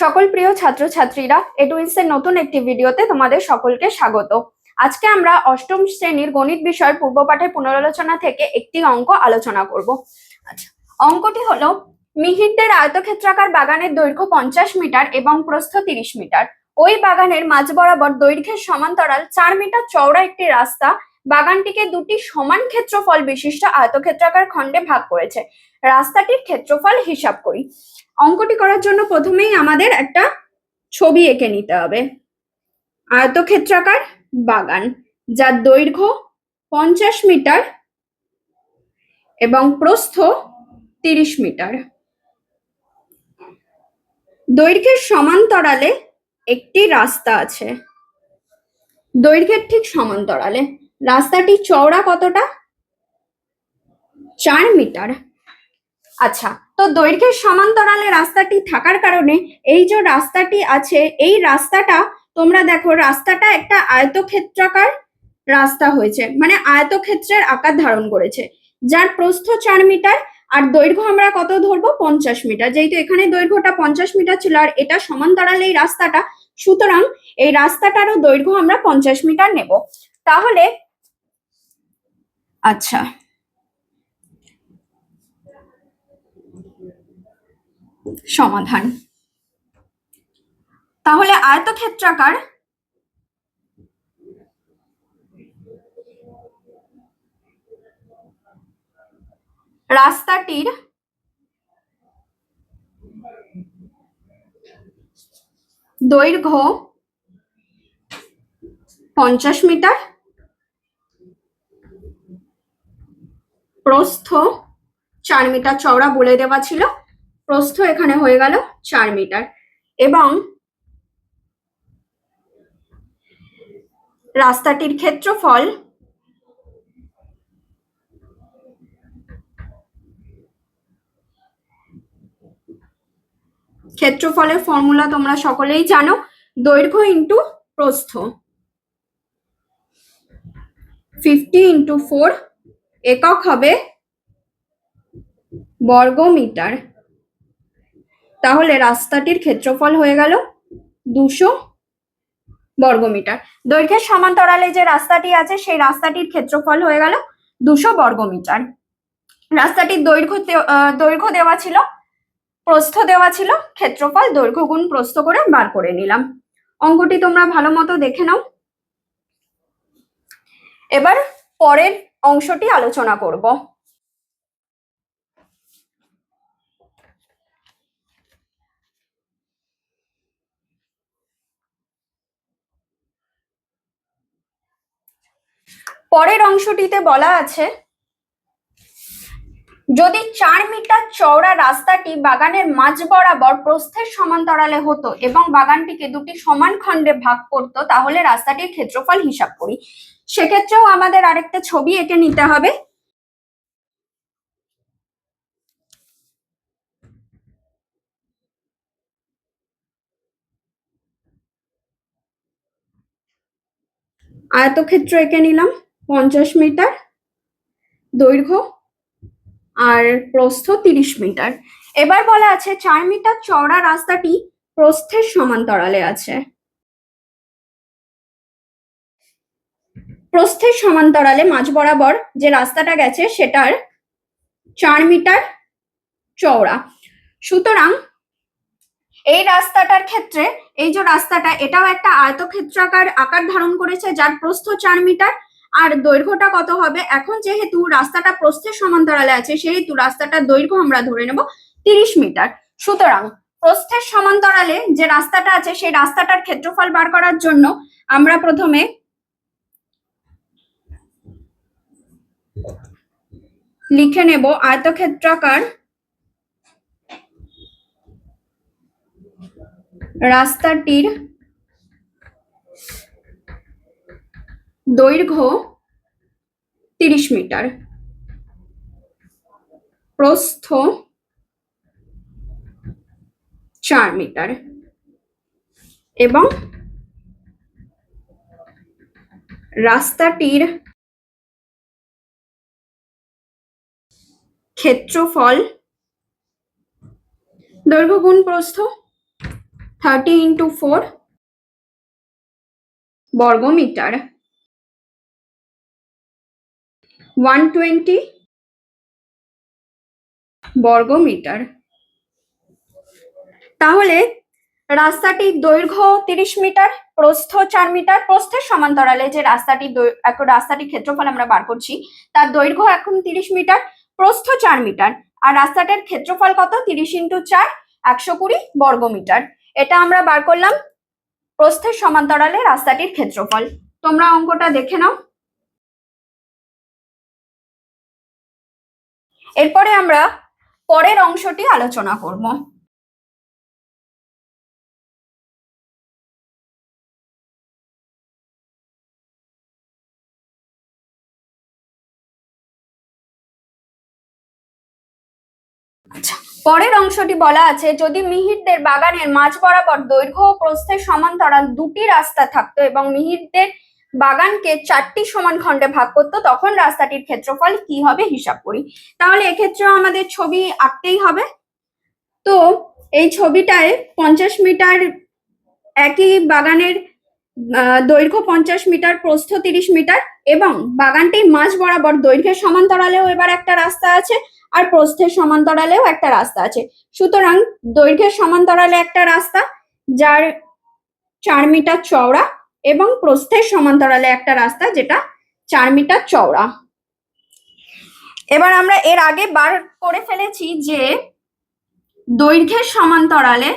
সকল প্রিয় ছাত্রছাত্রীরা, এডুইন্সের নতুন একটি ভিডিওতে তোমাদের সকলকে স্বাগত। আজকে আমরা অষ্টম শ্রেণির গণিত বিষয়ের পূর্বপাঠের পুনরালোচনা থেকে একটি অঙ্ক আলোচনা করব। আচ্ছা অঙ্কটি হলো মিহিরদের আয়তক্ষেত্রাকার বাগানের দৈর্ঘ্য পঞ্চাশ মিটার এবং প্রস্থ তিরিশ মিটার। ওই বাগানের মাঝ বরাবর দৈর্ঘ্যের সমান্তরাল চার মিটার চওড়া একটি রাস্তা বাগানটিকে দুটি সমান ক্ষেত্রফল বিশিষ্ট আয়তক্ষেত্রাকার খণ্ডে ভাগ করেছে। রাস্তাটির ক্ষেত্রফল হিসাব করি। অঙ্কটি করার জন্য প্রথমেই আমাদের একটা ছবি এঁকে নিতে হবে। আয়তক্ষেত্রাকার বাগান, যার দৈর্ঘ্য পঞ্চাশ মিটার এবং প্রস্থ তিরিশ মিটার। দৈর্ঘ্যের সমান্তরালে একটি রাস্তা আছে। দৈর্ঘ্যের ঠিক সমান্তরালে। রাস্তাটি চওড়া কতটা? চার মিটার। আচ্ছা তো দৈর্ঘ্যের সমান্তরালে রাস্তাটি থাকার কারণে এই যে রাস্তাটি আছে, এই রাস্তাটা, তোমরা দেখো রাস্তাটা একটা আয়তক্ষেত্রাকার রাস্তা হয়েছে মানে আয়তক্ষেত্রের আকার ধারণ করেছে। যার প্রস্থ চার মিটার আর দৈর্ঘ্য আমরা কত ধরবো? পঞ্চাশ মিটার। যেহেতু এখানে দৈর্ঘ্যটা পঞ্চাশ মিটার ছিল আর এটা সমান্তরালে এই রাস্তাটা, সুতরাং এই রাস্তাটারও দৈর্ঘ্য আমরা পঞ্চাশ মিটার নেব। তাহলে আচ্ছা। সমাধান। তাহলে আয়তক্ষেত্রাকার রাস্তাটির দৈর্ঘ্য পঞ্চাশ মিটার প্রস্থ চার মিটার চওড়া বলে দেওয়া ছিল। প্রস্থ এখানে হয়ে গেল চার মিটার। এবং রাস্তাটির ক্ষেত্রফল ক্ষেত্রফলের ফর্মুলা তোমরা সকলেই জানো, দৈর্ঘ্য ইন্টু প্রস্থ। ফিফটি ইন্টু ফোর একক হবে বর্গ মিটার তাহলে রাস্তাটির ক্ষেত্রফল হয়ে গেল দুশো বর্গমিটার দৈর্ঘ্যের সমান্তরালে যে রাস্তাটি আছে, সেই রাস্তাটির ক্ষেত্রফল হয়ে গেল দুশো বর্গমিটার রাস্তাটির দৈর্ঘ্য দৈর্ঘ্য দেওয়া ছিল, প্রস্থ দেওয়া ছিল, ক্ষেত্রফল দৈর্ঘ্য গুণ প্রস্থ করে বার করে নিলাম। অঙ্কটি তোমরা ভালো মতো দেখে নাও। এবার পরের অংশটি আলোচনা করব। পরের অংশটিতে বলা আছে, যদি চার মিটার চওড়া রাস্তাটি বাগানের মাঝ বরাবর প্রস্থের সমান্তরালে হতো এবং বাগানটিকে দুটি সমান খণ্ডে ভাগ করত, তাহলে রাস্তাটির ক্ষেত্রফল হিসাব করি। সেক্ষেত্রেও আমাদের আরেকটা ছবি এঁকে নিতে হবে। আয়তক্ষেত্র এঁকে নিলাম। পঞ্চাশ মিটার দৈর্ঘ্য আর প্রস্থ তিরিশ মিটার। এবার বলা আছে চার মিটার চওড়া রাস্তাটি প্রস্থের সমান্তরালে আছে। প্রস্থের সমান্তরালে মাঝ বরাবর যে রাস্তাটা গেছে সেটার চার মিটার চওড়া। সুতরাং এই রাস্তাটার ক্ষেত্রে, এই যে রাস্তাটা, এটাও একটা আয়তক্ষেত্রাকার আকার ধারণ করেছে যার প্রস্থ চার মিটার আর দৈর্ঘ্যটা কত হবে? এখন যেহেতু রাস্তাটা প্রস্থের সমান্তরালে আছে, সেহেতু রাস্তাটার দৈর্ঘ্য আমরা ধরে নেব তিরিশ মিটার। সুতরাং প্রস্থের সমান্তরালে যে রাস্তাটা আছে, সেই রাস্তাটার ক্ষেত্রফল বার করার জন্য আমরা প্রথমে লিখে নেব আয়তক্ষেত্রাকার রাস্তাটির দৈর্ঘ্য তিরিশ মিটার। প্রস্থ চার মিটার। এবং রাস্তাটির ক্ষেত্রফল দৈর্ঘ্য গুণ প্রস্থ থার্টি ইন্টু ফোর বর্গমিটার। ওয়ান টোয়েন্টি বর্গমিটার। তাহলে রাস্তাটির দৈর্ঘ্য তিরিশ মিটার, প্রস্থ চার মিটার, প্রস্থের সমান্তরালে যে রাস্তাটির দৈ- এখন রাস্তাটির ক্ষেত্রফল আমরা বার করছি, তার দৈর্ঘ্য এখন তিরিশ মিটার, প্রস্থ চার মিটার, আর রাস্তাটার ক্ষেত্রফল কত? তিরিশ ইন্টু চার, একশো কুড়ি বর্গমিটার। এটা আমরা বার করলাম প্রস্থের সমান্তরালে রাস্তাটির ক্ষেত্রফল। তোমরা অঙ্কটা দেখে নাও। এরপরে আমরা পরের অংশটি আলোচনা করব। আচ্ছা পরের অংশটি বলা আছে, যদি মিহিরদের বাগানের মাঝ বরাবর দৈর্ঘ্য ও প্রস্থের সমান্তরাল দুটি রাস্তা থাকতো এবং মিহিরদের বাগানকে চারটি সমান খণ্ডে ভাগ করতো, তখন রাস্তাটির ক্ষেত্রফল কি হবে হিসাব করি। তাহলে এক্ষেত্রেও আমাদের ছবি আঁকতেই হবে। তো এই ছবিটায় পঞ্চাশ মিটার একই বাগানের দৈর্ঘ্য পঞ্চাশ মিটার, প্রস্থ তিরিশ মিটার এবং বাগানটির মাঝ বরাবর দৈর্ঘ্যের সমান্তরালেও এবার একটা রাস্তা আছে আর প্রস্থের সমান্তরালেও একটা রাস্তা আছে। সুতরাং দৈর্ঘ্যের সমান্তরালে একটা রাস্তা যার চার মিটার চওড়া এবং প্রস্থের সমান্তরালে একটা রাস্তা যেটা চার মিটার চওড়া। এবার আমরা এর আগে বার করে ফেলেছি যে দৈর্ঘ্যের সমান্তরালে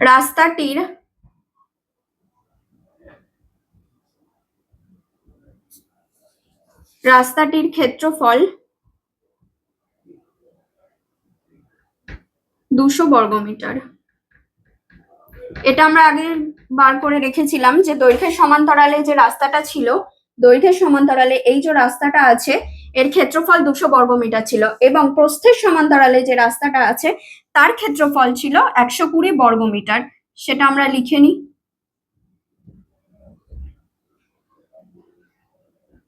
রাস্তাটির রাস্তাটির ক্ষেত্রফল দুশো বর্গমিটার এটা আমরা আগে বার করে রেখেছিলাম যে দৈর্ঘ্যের সমান্তরালে যে রাস্তাটা ছিল, দৈর্ঘ্যের সমান্তরালে এই যে রাস্তাটা আছে, এর ক্ষেত্রফল দুশো বর্গমিটার ছিল এবং প্রস্থের সমান্তরালে যে রাস্তাটা আছে, তার ক্ষেত্রফল ছিল একশো কুড়ি বর্গমিটার সেটা আমরা লিখে নিই।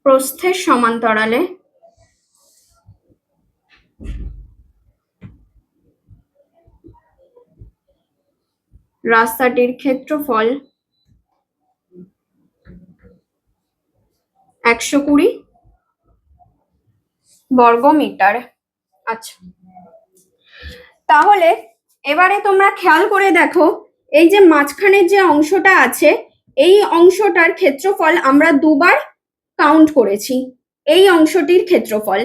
প্রস্থের সমান্তরালে রাস্তাটির ক্ষেত্রফল একশো কুড়ি বর্গমিটার। আচ্ছা। তাহলে এবারে তোমরা খেয়াল করে দেখো, এই যে মাঝখানের যে অংশটা আছে, এই অংশটার ক্ষেত্রফল আমরা দুবার কাউন্ট করেছি। এই অংশটির ক্ষেত্রফল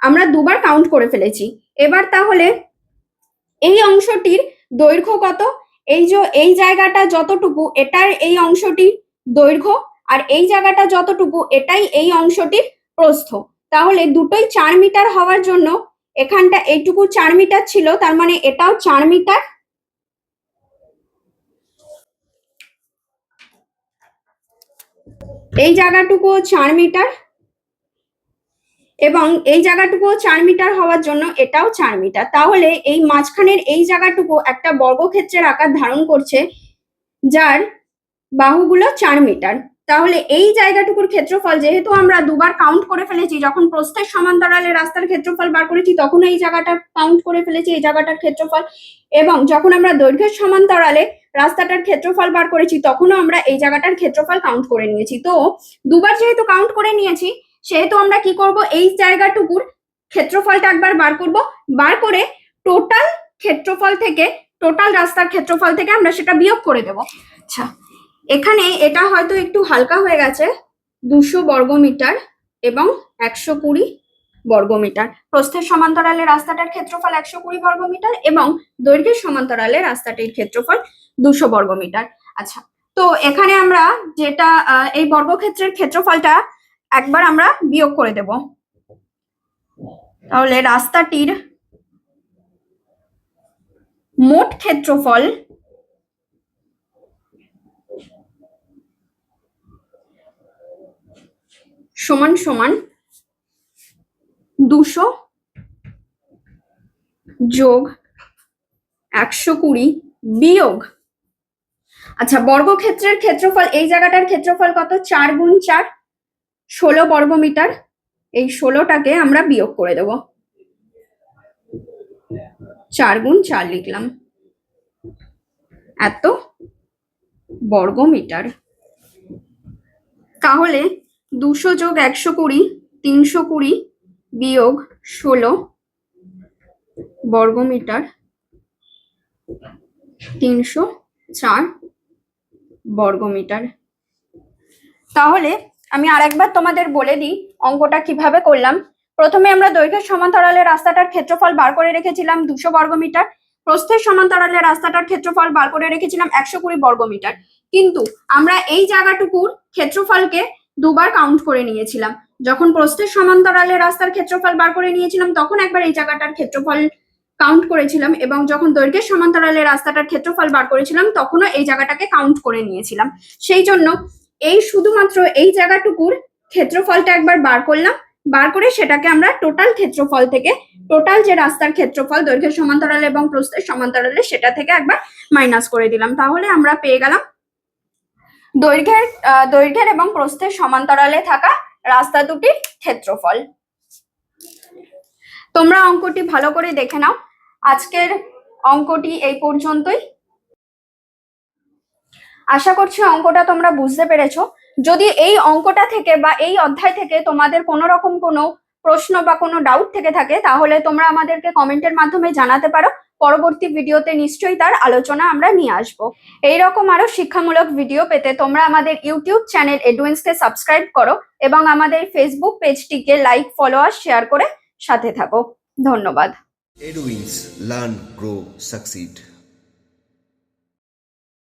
আমরা দুবার কাউন্ট করে ফেলেছি। এবার তাহলে এই অংশটির দৈর্ঘ্য কত? এই যে, এই জায়গাটা যতটুকু, এটার এই অংশটি দৈর্ঘ্য আর এই জায়গাটা যতটুকু, এটাই এই অংশটির প্রস্থ। তাহলে দুটোই চার মিটার হওয়ার জন্য এখানটা এইটুকু চার মিটার ছিল, তার মানে এটাও চার মিটার। এই জায়গাটুকুও চার মিটার। এবং এই জায়গাটুকুও চার মিটার হওয়ার জন্য এটাও চার মিটার। তাহলে এই মাঝখানের এই জায়গাটুকু একটা বর্গক্ষেত্রের আকার ধারণ করছে, যার বাহুগুলো চার মিটার। তাহলে এই জায়গাটুকুর ক্ষেত্রফল, যেহেতু আমরা দুবার কাউন্ট করে ফেলেছি, যখন প্রস্থের সমান্তরালে রাস্তার ক্ষেত্রফল বার করেছি, তখন এই জায়গাটা কাউন্ট করে ফেলেছি, এই জায়গাটার ক্ষেত্রফল। এবং যখন আমরা দৈর্ঘ্যের সমান্তরালে রাস্তাটার ক্ষেত্রফল বার করেছি, তখনও আমরা এই জায়গাটার ক্ষেত্রফল কাউন্ট করে নিয়েছি। তো দুবার যেহেতু কাউন্ট করে নিয়েছি সেহেতু আমরা কি করব? এই জায়গাটুকুর ক্ষেত্রফলটা একবার বার করব। বার করে টোটাল ক্ষেত্রফল থেকে টোটাল রাস্তার ক্ষেত্রফল থেকে আমরা সেটা বিয়োগ করে দেব। আচ্ছা। এখানে এটা হয়তো একটু হালকা হয়ে গেছে। দুশো বর্গমিটার এবং একশো কুড়ি বর্গমিটার প্রস্থের সমান্তরালে রাস্তাটার ক্ষেত্রফল একশো কুড়ি বর্গমিটার এবং দৈর্ঘ্যের সমান্তরালে রাস্তাটির ক্ষেত্রফল দুশো বর্গমিটার আচ্ছা তো এখানে আমরা যেটা এই বর্গক্ষেত্রের ক্ষেত্রফলটা একবার আমরা বিয়োগ করে দেব। তাহলে রাস্তাটির মোট ক্ষেত্রফল সমান সমান দুশো যোগ একশো কুড়ি বিয়োগ। আচ্ছা বর্গক্ষেত্রের ক্ষেত্রফল, এই জায়গাটার ক্ষেত্রফল কত? চার গুণ চার। ষোলো বর্গমিটার, এই ষোলোটাকে আমরা বিয়োগ করে দেব। চার গুণ চার লিখলাম। এত বর্গ মিটার তাহলে দুশো যোগ একশো কুড়ি, তিনশো কুড়ি বিয়োগ ষোলো বর্গমিটার, তিনশো চার বর্গমিটার। তাহলে আমি আরেকবার তোমাদের বলে দিই অঙ্কটা কীভাবে করলাম। প্রথমে আমরা দৈর্ঘ্যের সমান্তরালের রাস্তাটার ক্ষেত্রফল বার করে রেখেছিলাম দুশো বর্গমিটার প্রস্থের সমান্তরালের রাস্তাটার ক্ষেত্রফল বার করে রেখেছিলাম একশো কুড়ি বর্গমিটার কিন্তু আমরা এই জায়গাটুকুর ক্ষেত্রফলকে দুবার কাউন্ট করে নিয়েছিলাম। যখন প্রস্থের সমান্তরালের রাস্তার ক্ষেত্রফল বার করে নিয়েছিলাম, তখন একবার এই জায়গাটার ক্ষেত্রফল কাউন্ট করেছিলাম এবং যখন দৈর্ঘ্যের সমান্তরালের রাস্তাটার ক্ষেত্রফল বার করেছিলাম, তখনও এই জায়গাটাকে কাউন্ট করে নিয়েছিলাম। সেই জন্য এই শুধুমাত্র এই জায়গাটুকুর ক্ষেত্রফলটা একবার বার করলাম। বার করে সেটাকে আমরা টোটাল ক্ষেত্রফল থেকে টোটাল যে রাস্তার ক্ষেত্রফল, দৈর্ঘ্যের সমান্তরাল এবং প্রস্থের সমান্তরালে সেটা থেকে একবার মাইনাস করে দিলাম। তাহলে আমরা পেয়ে গেলাম দৈর্ঘ্যের দৈর্ঘ্যের এবং প্রস্থের সমান্তরালে থাকা রাস্তা দুটির ক্ষেত্রফল। তোমরা অঙ্কটি ভালো করে দেখে নাও। আজকের অঙ্কটি এই পর্যন্তই। আশা করছি অঙ্কটা তোমরা বুঝতে পেরেছ। যদি এই অঙ্কটা থেকে বা এই অধ্যায় থেকে তোমাদের কোনো রকম কোনো প্রশ্ন বা কোনো ডাউট থেকে থাকে তাহলে তোমরা আমাদেরকে কমেন্টের মাধ্যমে জানাতে পারো। পরবর্তী ভিডিওতে নিশ্চয়ই তার আলোচনা আমরা নিয়ে আসব। এইরকম আরও শিক্ষামূলক ভিডিও পেতে তোমরা আমাদের ইউটিউব চ্যানেল এডুয়েন্সকে সাবস্ক্রাইব করো এবং আমাদের ফেসবুক পেজটিকে লাইক ফলো আর শেয়ার করে সাথে থাকো। ধন্যবাদ। Edwins Learn, Grow, Succeed.